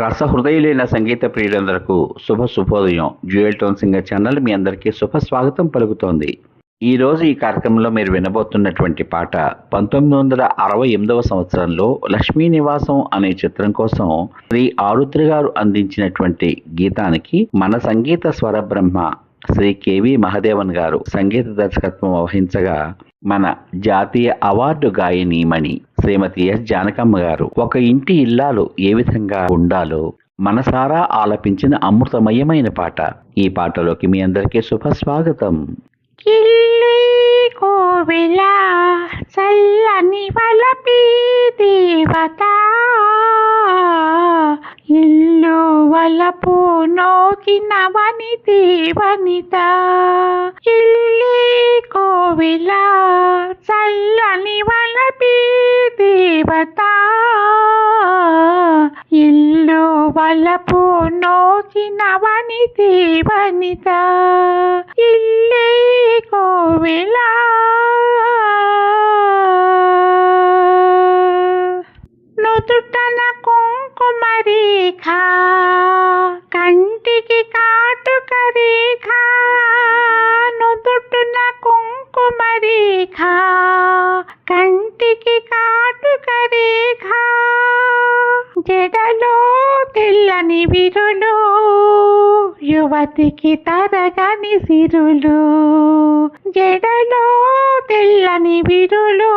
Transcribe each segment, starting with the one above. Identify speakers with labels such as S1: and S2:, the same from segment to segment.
S1: రసహృదయులైన సంగీత ప్రియులందరకు శుభ శుభోదయం. జ్యువెల్ టోన్ సింగర్ ఛానల్ మీ అందరికీ శుభ స్వాగతం పలుకుతోంది. ఈ రోజు ఈ కార్యక్రమంలో మీరు వినబోతున్నటువంటి పాట పంతొమ్మిది వందల అరవై ఎనిమిదవ సంవత్సరంలో లక్ష్మీ నివాసం అనే చిత్రం కోసం శ్రీ ఆరుద్రి గారు అందించినటువంటి గీతానికి మన సంగీత స్వర బ్రహ్మ శ్రీ కేవి మహదేవన్ గారు సంగీత దర్శకత్వం వహించగా మన జాతీయ అవార్డు గాయనీమణి శ్రీమతి ఎస్. జానకమ్మ గారు ఒక ఇంటి ఇల్లాలు ఏ విధంగా ఉండాలో మనసారా ఆలపించిన అమృతమయమైన పాట. ఈ పాటలోకి మీ అందరికీ శుభ స్వాగతం
S2: చల్లని వలపి దేవత. ఇల్లు వలపు నోకిన వనితి వనిత ఇల్లి కోవిల చల్లని వలపి వలపు నోచిన వనితి వనిత ఇల్లే కోవిల. నుదుటన కుంకుమ కంటికి కాటుక రేఖ నుదుటున కుంకుమ కంటికి కాటుక రేఖ జడలో తెల్లని విరులు యువతికి తరగని సిరులు. జడలో తెల్లని విరులు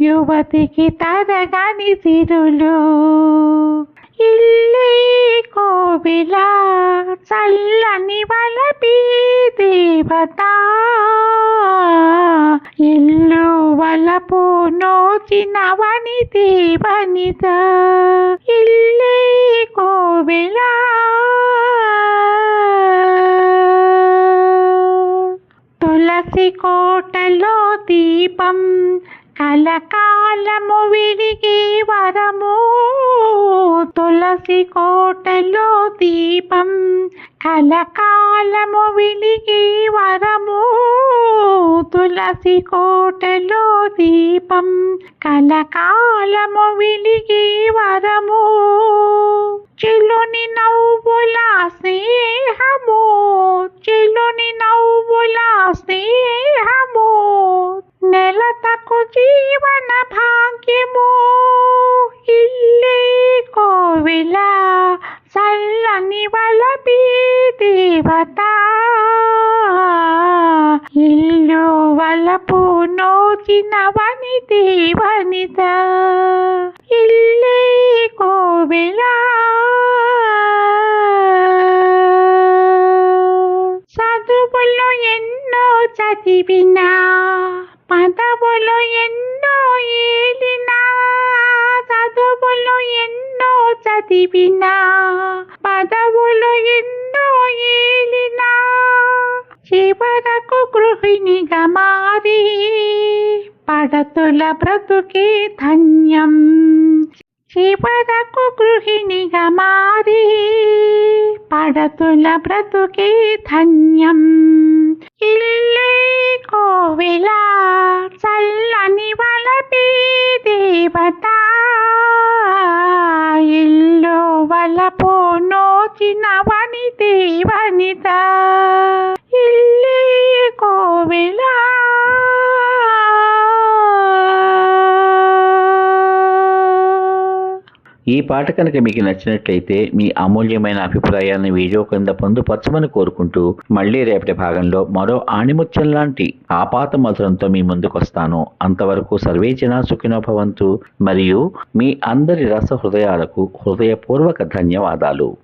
S2: యువతికి తరగని సిరులు. ఇల్లే కోవిల చల్లని వలపి దేవత. ఇల్లు వలపు నోచినవని దేవనిత. వనిత ఇల్లే కోవిల తులసి కోటలో దీపం కలకాలము విరిగి వరము. తులసి కోటలో దీపం కలకాలము విలిగి వరము తులసి కోటలో దీపం కలకాలము విలిగి వరము చిలుని నవ్వుల స్నేహము చిలుని నవ్వుల స్నేహము నెలతకు జీవన భాగ్యము ఇల్లే కోవిలా చల్లని వలపి దేవత. ఇల్లు వలపు నోచినవని దేవనిత. ఇల్లే కోవిల. చదువులు ఎన్నో చదివినా పదవులు ఎన్నో ఏలినా. చదివినా పదవులు ఎన్నో ఏలినా చివరకు గృహిణిగా మారి పడతుల బ్రతుకే ధన్యం. చివరకు గృహిణిగా మారి పడతుల బ్రతుకే ధన్యం. ఇల్లే కోవిల చల్లని వలపి దేవత వలపు నోచిన వనితి వనిత ఇల్లే కోవిలా
S1: ఈ పాట కనుక మీకు నచ్చినట్లయితే మీ అమూల్యమైన అభిప్రాయాన్ని వీడియో కింద పొందుపరచమని కోరుకుంటూ మళ్ళీ రేపటి భాగంలో మరో ఆణిముత్యం లాంటి ఆపాత మధురంతో మీ ముందుకొస్తాను. అంతవరకు సర్వేజన సుఖినోభవంతు మరియు మీ అందరి రస హృదయాలకు హృదయపూర్వక ధన్యవాదాలు.